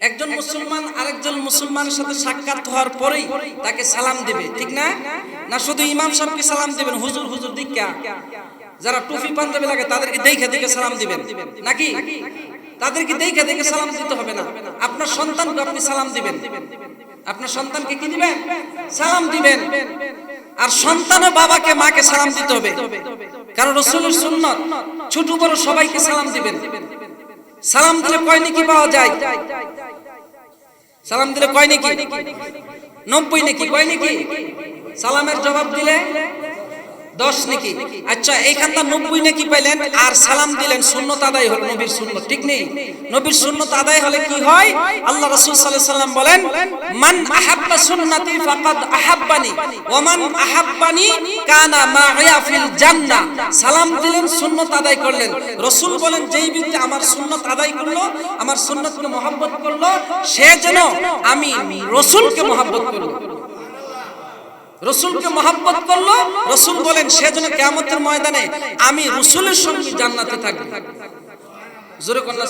একজন মুসলমান আরেকজন মুসলমানের সাথে সাক্ষাৎ হওয়ার পরেই তাকে সালাম দিবে ঠিক না? না? শুধু ইমাম সাহেবকে সালাম দিবেন হুজুর হুজুর দীক্ষা। যারা টুপি পাঞ্জাবি লাগে তাদেরকে দেখে দেখে সালাম দিবেন। নাকি? তাদেরকে দেখে দেখে সালাম দিতে হবে না। আপনার সন্তানকে আপনি সালাম দিবেন। আপনার সন্তানকে কি দিবেন? সালাম দিবেন। আর সন্তানও বাবাকে মাকে সালাম দিতে হবে। কারণ রসুলের সুন্নত ছোট বড় সবাইকে সালাম দিবেন। সালাম দিলে কয় নাকি পাওয়া যায়। সালাম দিলে কয় নাকি? নব্বই নাকি? কয় নাকি? সালামের জবাব দিলে দশ নাকি? আচ্ছা এইখানটা নব্বই নাকি পাইলেন? আর সালাম দিলেন শূন্যত আদায় হল নবীর শূন্য ঠিক নেই? নবীর শূন্যত আদায় হলে কি হয়? আল্লাহ রাসূল আলাইহি সাল্লাম বলেন, মান আহাব্বা সুন্নতি ফাকাদ আহাব্বানি, ওয়া মান আহাব্বানি কানা মা'ইয়া ফিল জান্নাহ সালাম দিলেন, সুন্নত আদায় করলেন। রাসূল বলেন, যেই ব্যক্তি আমার সুন্নত আদায় করল, আমার সুন্নতকে মহব্বত করল, সে যেন আমি রাসূলকে মহব্বত করল রসুলকে মহাব্বত করল, রসুল বলেন, সে যেন কেমতের ময়দানে আমি রসুলের সঙ্গে জান্নাতে থাকব। জোরে কন্যা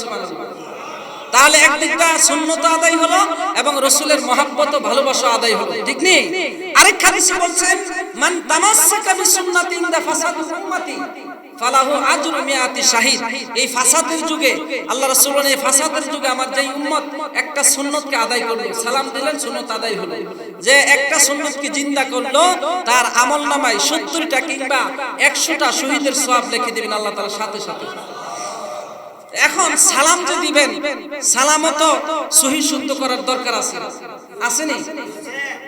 তাহলে একদিকটা শূন্যতা আদায় হলো এবং রসুলের মহাব্বত ভালোবাসা আদায় হলো, ঠিক নেই আরেক হাদিসে বলছেন মান তামাসসাকা ফাসাদ উম্মতি। ফালাহু আজরু মিয়াতি শাহিদ। এই ফাসাদের যুগে, আল্লাহ রাসূল এই ফাসাদের যুগে আমার যেই উম্মত, একটা সুন্নতকে আদায় করল, সালাম দিলেন, সুন্নত আদায় হলো। যে একটা সুন্নতকে জিন্দা করল, তার আমল সত্তরটা কিংবা একশোটা শহীদের সওয়াব লিখে দিবেন আল্লাহ তাআলা সাথে সাথে। এখন সালাম যে দিবেন, সালামও তো সহি শুদ্ধ করার দরকার আছে। আসেনি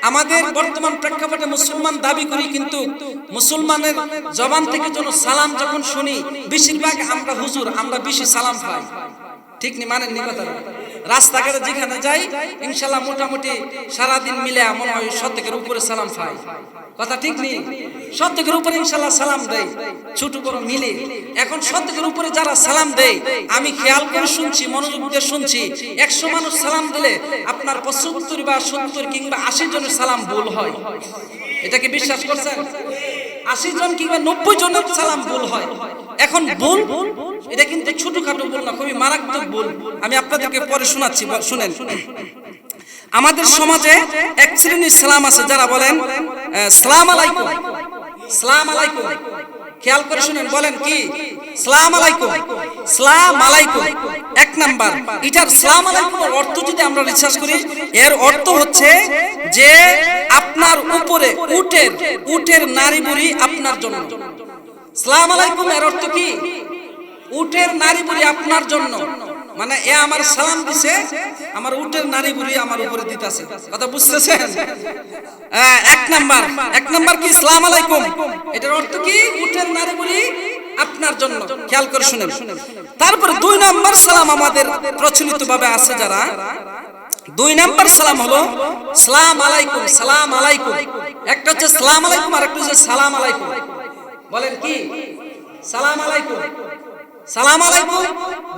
আমাদের বর্তমান প্রেক্ষাপটে মুসলমান দাবি করি কিন্তু মুসলমানের জবান থেকে যেন সালাম যখন শুনি, বেশিরভাগ আমরা হুজুর, আমরা বেশি সালাম পাই। ঠিক নি মানেন নি কথা রাস্তাঘাটে যেখানে যাই, ইনশাল্লাহ মোটামুটি সারাদিন মিলে মনে হয় শতকের উপরে সালাম পাই। কথা ঠিক নেই? শতকের উপরে ইনশাল্লাহ সালাম দেয় ছোট বড় মিলে। এখন শতকের উপরে যারা সালাম দেয়, আমি খেয়াল করে শুনছি, মনোযোগ দিয়ে শুনছি, একশো মানুষ সালাম দিলে আপনার পঁচাত্তর বা সত্তর কিংবা আশি জনের সালাম ভুল হয়। এটা কি বিশ্বাস করছেন? আশি জন কিংবা নব্বই জনের সালাম ভুল হয়। এখন ভুল, এটা কিন্তু ছোটখাটো ভুল না, খুবই মারাত্মক ভুল। আমি আপনাদেরকে পরে শোনাচ্ছি শুনেন। আমাদের সমাজে এক শ্রেণির সালাম আছে, যারা বলেন সালাম আলাইকুম। সালাম আলাইকুম। খেয়াল করে শুনেন, বলেন কি? সালাম আলাইকুম। সালাম আলাইকুম। এক নাম্বার এটার সালাম আলাইকুমের অর্থ যদি আমরা রিসার্চ করি এর অর্থ হচ্ছে যে আপনার উপরে উটের উটের নারী বুড়ি আপনার জন্য। সালাম আলাইকুম এর অর্থ কি? উটের নারী বুড়ি আপনার জন্য। মানে এ আমার সালাম দিছে আমার উটের নারী বুড়ি আমার উপরে দিতেছে। কথা বুঝতেছেন? হ্যাঁ, এক নাম্বার। এক নাম্বার কি? সালাম আলাইকুম। এটার অর্থ কি? উটের নারী বুড়ি আপনার জন্য খেয়াল করে শুনেন। তারপরে দুই নাম্বার সালাম আমাদের প্রচলিত ভাবে আছে যারা? দুই নাম্বার সালাম হলো, সালাম আলাইকুম সালাম আলাইকুম। একটা হচ্ছে সালাম আলাইকুম আর একটা হচ্ছে সালাম আলাইকুম। বলেন কি? সালাম আলাইকুম। সালাম আলাইকুম?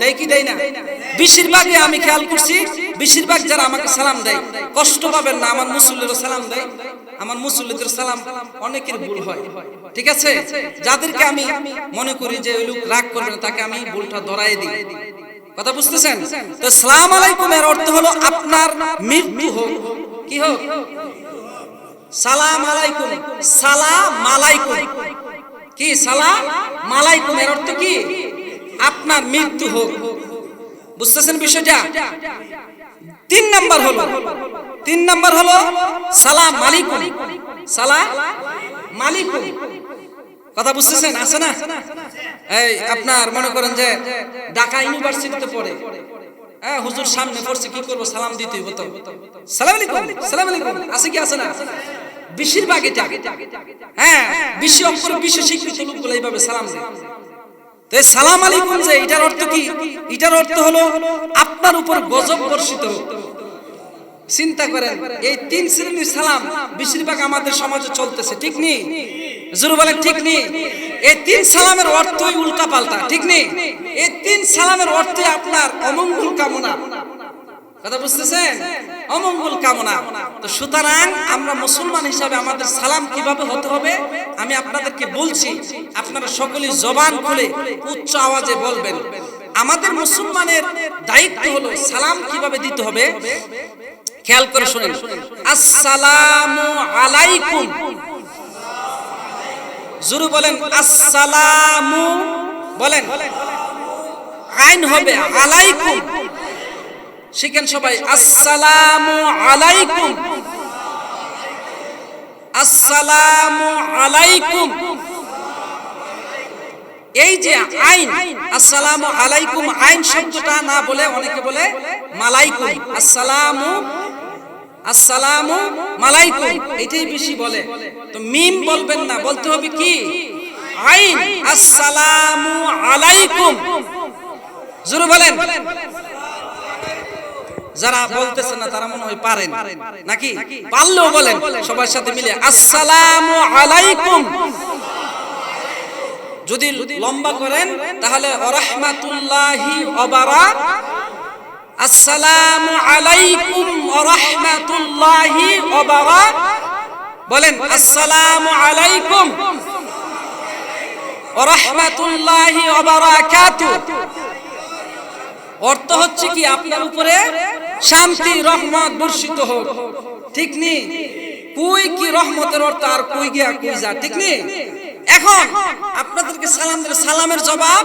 দেয় কি দেয় না? বেশিরভাগই আমি খেয়াল করছি, বেশিরভাগ যারা আমাকে সালাম দেয়, কষ্ট পাবেন না, আমার মুসল্লিরও সালাম দেয়। আমার মুসল্লিদের সালাম অনেকের ভুল হয়। ঠিক আছে? যাদেরকে আমি মনে করি যে ওই লোক রাগ করবে না, তাকে আমি ভুলটা ধরাই দিই। কথা বুঝতেছেন? তো সালাম আলাইকুম এর অর্থ হলো আপনার মৃত্যু হোক। কি হোক? সালাম আলাইকুম। সালাম আলাইকুম। কি সালাম আলাইকুম এর অর্থ কি? আপনার মৃত্যু হোক। বুঝতেছেন বিষয়টা? তিন নাম্বার হলো, তিন নাম্বার হলো সালাম মালিকুম সালাম মালিকুম কথা বুঝতেছেন? আছে না? এই, আপনার মনে করেন যে ঢাকা ইউনিভার্সিটিতে পড়ে। হ্যাঁ হুজুর সামনে পড়ছে, কি করব? সালাম দিতে হইব তো। সালাম আলাইকুম সালাম আলাইকুম। আছে কি, আছে না? বেশিরভাগ এটা হ্যাঁ বিশ্ব অক্ষরে বিশ্ব স্বীকৃত লোকগুলো এইভাবে সালাম তো সালাম আলাইকুম যে, এটার অর্থ কি? এটার অর্থ হলো আপনার উপর গজব বর্ষিত চিন্তা করেন, এই তিন শ্রেণির সালাম বেশিরভাগ আমাদের সমাজে চলতেছে, ঠিক নেই? জোরে বলেন ঠিক নেই তিন সালামের অর্থই ঠিক নেই তিন সালামের আপনার অমঙ্গল কামনা। কামনা। তো সুতরাং আমরা মুসলমান হিসাবে আমাদের সালাম কীভাবে হতে হবে? আমি আপনাদেরকে বলছি, আপনারা সকলে জবান খুলে উচ্চ আওয়াজে বলবেন। আমাদের মুসলমানের দায়িত্ব হলো সালাম কীভাবে দিতে হবে? খেয়াল করে শুনেন। আসসালামু আলাইকুম। জুরু বলেন, আসসালামু বলেন, আইন হবে, আলাইকুম। শিখেন সবাই, আসসালামু আলাইকুম। আসসালামু আলাইকুম। এই যে আইন, আসসালামু আলাইকুম, আইন শব্দটা না বলে অনেকে বলে, মালাইকুম। আসসালামু মালাইকুম এটাই বেশি বলে। তো মিম বলবেন না, বলতে হবে কি? আইন আলাইকুম। বলেন। যারা বলতেছেন না, তারা মনে হয় পারেন। নাকি? পারলেও বলেন, সবার সাথে মিলে। আসসালামু আলাইকুম। যদি লম্বা করেন, তাহলে রহমাতুল্লাহি অবারা আসসালামু আলাইকুম রহমাতুল্লাহি বলেন, আসসালামু আলাইকুম রহমাতুল্লাহি অর্থ হচ্ছে কি, আপনার উপরে শান্তি, রহমত বর্ষিত হোক। ঠিক নি? কুই কি রহমতের অর্থ আর কুই গিয়া কুই যা ঠিক নি? এখন আপনাদেরকে সালাম সালামের জবাব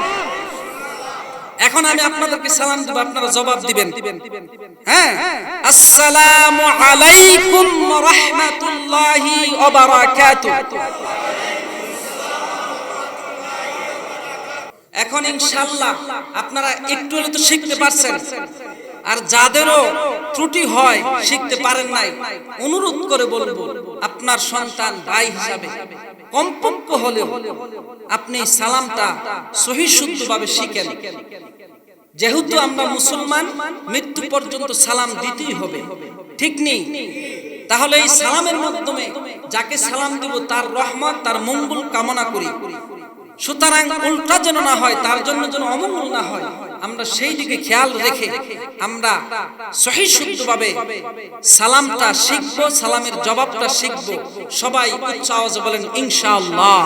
এখন আমি আপনাদেরকে সালাম দেব, আপনারা জবাব দিবেন। হ্যাঁ? আসসালামু আলাইকুম রাহমাতুল্লাহি ওয়া বারাকাতুহু এখন ইনশাআল্লাহ আপনারা একটু হলে তো শিখতে পারছেন। আর যাদেরও ত্রুটি হয়, শিখতে পারেন নাই, অনুরোধ করে বলব, আপনার সন্তান ভাই হিসাবে, কমপক্ষ হলেও আপনি সালামটা সহি শুদ্ধভাবে শিখেন। যেহেতু আমরা মুসলমান, মৃত্যু পর্যন্ত সালাম দিতেই হবে। ঠিক নেই? তাহলে এই সালামের মাধ্যমে যাকে সালাম দিব তার রহমত, তার মঙ্গল কামনা করি। সুতরাং উল্টা যেন না হয়, তার জন্য যেন অমঙ্গল না হয়, আমরা সেই দিকে খেয়াল রেখে আমরা সহি শুদ্ধভাবে সালামটা শিখব, সালামের জবাবটা শিখব। সবাই উচ্চ আওয়াজে বলেন, ইনশাআল্লাহ।